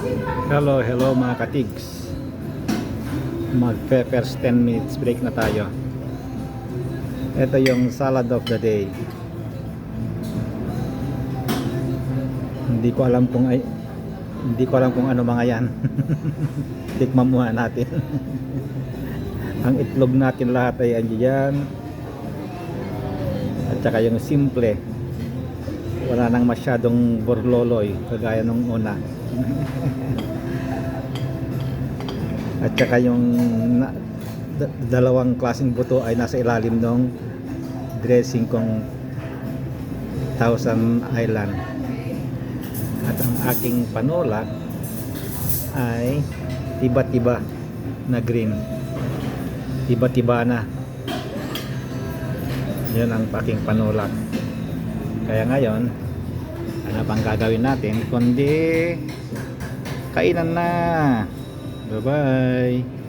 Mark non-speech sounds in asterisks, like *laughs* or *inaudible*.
Hello, hello mga katigs. Mag first 10 minutes break na tayo. Ito yung salad of the day. Hindi ko alam kung ay hindi ko alam kung ano mga yan. *laughs* Tikman muna natin. *laughs* Ang itlog natin lahat ay andyan. At saka yung simple. Wala nang masyadong borloloy kagaya nung una. At saka yung na, da- dalawang klaseng buto ay nasa ilalim ng dressing kong Thousand Island. At ang aking panola ay tiba-tiba na green. Tiba-tiba na. Yan ang aking panola. Kaya ngayon, ano pang gagawin natin kundi kainan na. Bye-bye.